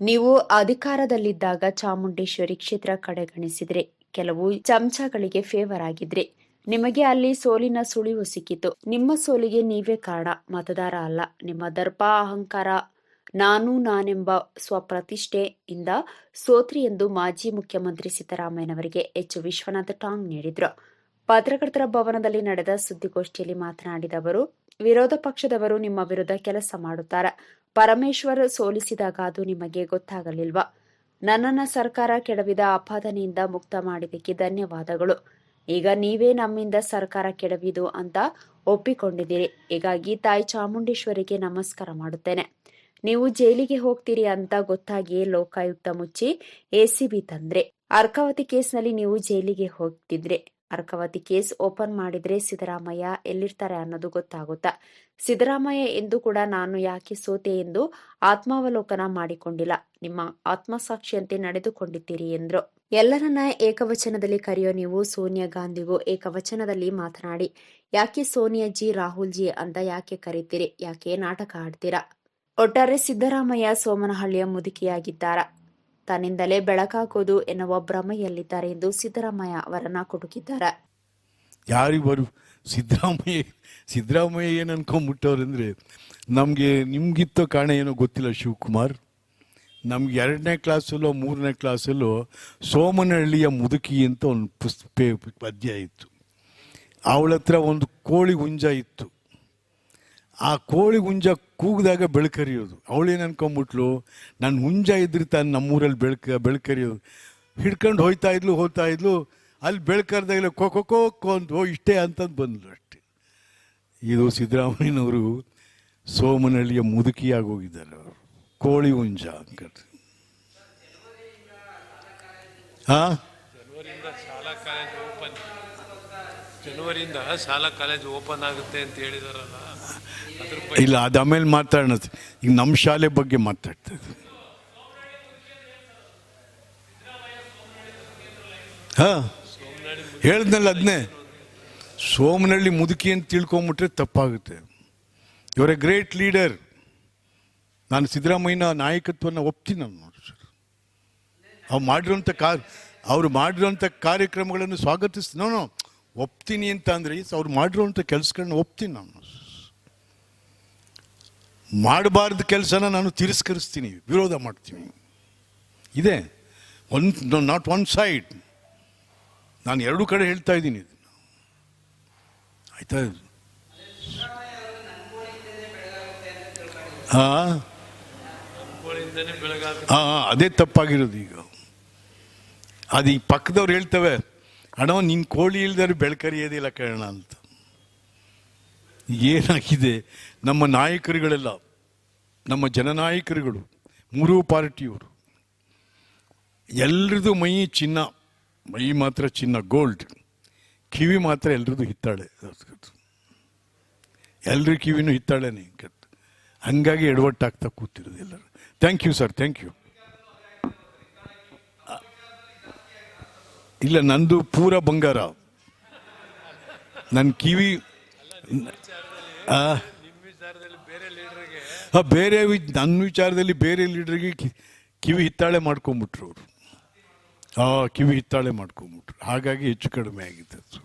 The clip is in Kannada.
ನೀವು ಅಧಿಕಾರದಲ್ಲಿದ್ದಾಗ ಚಾಮುಂಡೇಶ್ವರಿ ಕ್ಷೇತ್ರ ಕಡೆಗಣಿಸಿದ್ರೆ. ಕೆಲವು ಚಮಚಗಳಿಗೆ ಫೇವರ್ ಆಗಿದ್ರೆ. ನಿಮಗೆ ಅಲ್ಲಿ ಸೋಲಿನ ಸುಳಿವು ಸಿಕ್ಕಿತು. ನಿಮ್ಮ ಸೋಲಿಗೆ ನೀವೇ ಕಾರಣ. ಮತದಾರ ಅಲ್ಲ. ನಿಮ್ಮ ದರ್ಪ, ಅಹಂಕಾರ, ನಾನು ನಾನೆಂಬ ಸ್ವಪ್ರತಿಷ್ಠೆಯಿಂದ ಸೋತ್ರಿ ಎಂದು ಮಾಜಿ ಮುಖ್ಯಮಂತ್ರಿ ಸಿದ್ದರಾಮಯ್ಯನವರಿಗೆ ಎಚ್. ವಿಶ್ವನಾಥ್ ಟಾಂಗ್ ನೀಡಿದ್ರು. ಪತ್ರಕರ್ತರ ಭವನದಲ್ಲಿ ನಡೆದ ಸುದ್ದಿಗೋಷ್ಠಿಯಲ್ಲಿ ಮಾತನಾಡಿದ ಅವರು, ವಿರೋಧ ಪಕ್ಷದವರು ನಿಮ್ಮ ವಿರುದ್ಧ ಕೆಲಸ ಮಾಡುತ್ತಾರೆ. ಪರಮೇಶ್ವರ್ ಸೋಲಿಸಿದಾಗ ಅದು ನಿಮಗೆ ಗೊತ್ತಾಗಲಿಲ್ವಾ? ನನ್ನನ್ನು ಸರ್ಕಾರ ಕೆಡವಿದ ಆಪಾದನೆಯಿಂದ ಮುಕ್ತ ಮಾಡಿದ್ದಕ್ಕೆ ಧನ್ಯವಾದಗಳು. ಈಗ ನೀವೇ ನಮ್ಮಿಂದ ಸರ್ಕಾರ ಕೆಡವಿದು ಅಂತ ಒಪ್ಪಿಕೊಂಡಿದ್ದೀರಿ. ಹೀಗಾಗಿ ತಾಯಿ ಚಾಮುಂಡೇಶ್ವರಿಗೆ ನಮಸ್ಕಾರ ಮಾಡುತ್ತೇನೆ. ನೀವು ಜೈಲಿಗೆ ಹೋಗ್ತೀರಿ ಅಂತ ಗೊತ್ತಾಗಿಯೇ ಲೋಕಾಯುಕ್ತ ಮುಚ್ಚಿ ಎಸಿಬಿ ತಂದ್ರೆ. ಅರ್ಕಾವತಿ ಕೇಸ್ನಲ್ಲಿ ನೀವು ಜೈಲಿಗೆ ಹೋಗ್ತಿದ್ರೆ. ಅರ್ಕಾವತಿ ಕೇಸ್ ಓಪನ್ ಮಾಡಿದ್ರೆ ಸಿದ್ದರಾಮಯ್ಯ ಎಲ್ಲಿರ್ತಾರೆ ಅನ್ನೋದು ಗೊತ್ತಾಗುತ್ತಾ? ಸಿದ್ದರಾಮಯ್ಯ ಎಂದು ಕೂಡ ನಾನು ಯಾಕೆ ಸೋತೆ ಎಂದು ಆತ್ಮಾವಲೋಕನ ಮಾಡಿಕೊಂಡಿಲ್ಲ. ನಿಮ್ಮ ಆತ್ಮಸಾಕ್ಷಿಯಂತೆ ನಡೆದುಕೊಂಡಿದ್ದೀರಿ ಎಂದ್ರು. ಎಲ್ಲರನ್ನ ಏಕವಚನದಲ್ಲಿ ಕರೆಯೋ ನೀವು ಸೋನಿಯಾ ಗಾಂಧಿಗೂ ಏಕವಚನದಲ್ಲಿ ಮಾತನಾಡಿ. ಯಾಕೆ ಸೋನಿಯಾ ಜಿ, ರಾಹುಲ್ ಜಿ ಅಂತ ಯಾಕೆ ಕರೀತೀರಿ? ಯಾಕೆ ನಾಟಕ ಆಡ್ತೀರಾ? ಒಟ್ಟಾರೆ ಸಿದ್ದರಾಮಯ್ಯ ಸೋಮನಹಳ್ಳಿಯ ಮುದುಕಿಯಾಗಿದ್ದಾರ? ತನ್ನಿಂದಲೇ ಬೆಳಕಾಗೋದು ಎನ್ನುವ ಭ್ರಮೆಯಲ್ಲಿದ್ದಾರೆ ಎಂದು ಸಿದ್ದರಾಮಯ್ಯ ಅವರನ್ನ ಕುಟುಕಿದ್ದಾರೆ. ಯಾರಿಬ್ಬರು ಬರು ಸಿದ್ದರಾಮಯ್ಯ ಸಿದ್ದರಾಮಯ್ಯ ಏನು ಅನ್ಕೊಂಬಿಟ್ಟವ್ರು ಅಂದರೆ, ನಮಗೆ ನಿಮ್ಗಿತ್ತೋ ಕಾರಣ ಏನೋ ಗೊತ್ತಿಲ್ಲ ಶಿವಕುಮಾರ್. ನಮ್ಗೆ ಎರಡನೇ ಕ್ಲಾಸಲ್ಲೋ, ಮೂರನೇ ಕ್ಲಾಸಲ್ಲೋ ಸೋಮನಹಳ್ಳಿಯ ಮುದುಕಿ ಅಂತ ಒಂದು ಪುಸ್ ಪೇ ಪದ್ಯ ಇತ್ತು. ಅವಳ ಹತ್ರ ಒಂದು ಕೋಳಿ ಹುಂಜ ಇತ್ತು. ಆ ಕೋಳಿ ಹುಂಜ ಕೂಗಿದಾಗ ಬೆಳಕರಿಯೋದು. ಅವಳೇನು ಅನ್ಕೊಂಬಿಟ್ಲು? ನನ್ನ ಹುಂಜ ಇದ್ರೆ ತಾನು ನಮ್ಮೂರಲ್ಲಿ ಬೆಳಕ, ಬೆಳಕರಿಯೋದು. ಹಿಡ್ಕೊಂಡು ಹೋಯ್ತಾ ಇದ್ಲು, ಹೋಗ್ತಾ ಇದ್ಲು. ಅಲ್ಲಿ ಬೆಳ್ಕರ್ದಾಗಲೇ ಕೊಕ್ಕೊ ಕೊಕ್ಕೊ ಅಂತ ಓ ಇಷ್ಟೇ ಅಂತಂದು ಬಂದ್ಲು ಅಷ್ಟೇ. ಇದು ಸಿದ್ದರಾಮಯ್ಯನವರು ಸೋಮನಹಳ್ಳಿಯ ಮುದುಕಿಯಾಗಿ ಹೋಗಿದ್ದಾರೆ ಅವರು. ಕೋಳಿ ಹುಂಜ ಅಂತ ಹಾಂ ಜನವರಿಯಿಂದ ಶಾಲಾ ಕಾಲೇಜು ಓಪನ್ ಆಗುತ್ತೆ ಅಂತ ಹೇಳಿದಾರಲ್ಲ. ಇಲ್ಲ, ಅದು ಆಮೇಲೆ ಮಾತಾಡೋಣ. ಈಗ ನಮ್ಮ ಶಾಲೆ ಬಗ್ಗೆ ಮಾತಾಡ್ತಾ ಹಾ, ಹೇಳ್ದ್ನಲ್ಲ ಅದನ್ನೇ ಸೋಮನಳ್ಳಿ ಮುದುಕಿ ಅಂತ ತಿಳ್ಕೊಂಬಿಟ್ರೆ ತಪ್ಪಾಗುತ್ತೆ. ಇವರ ಗ್ರೇಟ್ ಲೀಡರ್ ನಾನು ಸಿದ್ದರಾಮಯ್ಯನ ನಾಯಕತ್ವವನ್ನು ಒಪ್ತೀನಿ ನಾನು ನೋಡಿ ಸರ್. ಅವ್ರು ಮಾಡಿರೋಂಥ ಕಾ, ಅವ್ರು ಮಾಡಿರೋಂಥ ಕಾರ್ಯಕ್ರಮಗಳನ್ನು ಸ್ವಾಗತಿಸ್ತೀನಿ ನಾನು ಒಪ್ತೀನಿ ಅಂತ ಅಂದರೆ ಅವ್ರು ಮಾಡಿರೋಂಥ ಕೆಲಸಗಳನ್ನ ಒಪ್ತೀನಿ ನಾನು ಮಾಡಬಾರ್ದು ಕೆಲಸನ ನಾನು ತಿರಸ್ಕರಿಸ್ತೀನಿ, ವಿರೋಧ ಮಾಡ್ತೀನಿ. ಇದೆ. ಒನ್ ನಾಟ್ ಒನ್ ಸೈಡ್ ನಾನು ಎರಡು ಕಡೆ ಹೇಳ್ತಾ ಇದ್ದೀನಿ ಇದನ್ನು. ಆಯ್ತಾ? ಹಾಂ ಹಾಂ ಅದೇ ತಪ್ಪಾಗಿರೋದು ಈಗ. ಅದು ಈ ಪಕ್ಕದವ್ರು ಹೇಳ್ತವೆ, ಅಣ್ಣ ನಿನ್ನ ಕೋಳಿ ಇಲ್ದಾರೆ ಬೆಳಕರಿಯೋದಿಲ್ಲ ಕಣ ಅಂತ. ಏನಾಗಿದೆ? ನಮ್ಮ ನಾಯಕರುಗಳೆಲ್ಲ, ನಮ್ಮ ಜನನಾಯಕರುಗಳು, ಮೂರೂ ಪಾರ್ಟಿಯವರು. ಎಲ್ರದ್ದು ಮೈ ಚಿನ್ನ, ಮೈ ಮಾತ್ರ ಚಿನ್ನ ಗೋಲ್ಡ್. ಕಿವಿ ಮಾತ್ರ ಎಲ್ರದ್ದು ಹಿತ್ತಾಳೆ. ಎಲ್ರ ಕಿವಿನೂ ಹಿತ್ತಾಳೆನೆ. ಹಂಗಾಗಿ ಎಡವಟ್ಟಾಗ್ತಾ ಕೂತಿರೋದು ಎಲ್ಲರೂ. Thank you sir thank you ಇಲ್ಲ, ನಂದು ಪೂರ ಬಂಗಾರ. ನನ್ನ ಕಿವಿ ಬೇರೆ ನನ್ನ ವಿಚಾರದಲ್ಲಿ ಬೇರೆ ಲೀಡರ್ಗೆ ಕಿವಿ ಹಿತ್ತಾಳೆ ಮಾಡ್ಕೊಂಬಿಟ್ರು ಅವರು. ಆ, ಕಿವಿ ಹಿತ್ತಾಳೆ ಮಾಡ್ಕೊಂಬಿಟ್ರು. ಹಾಗಾಗಿ ಹೆಚ್ಚು ಕಡಿಮೆ ಆಗಿತ್ತು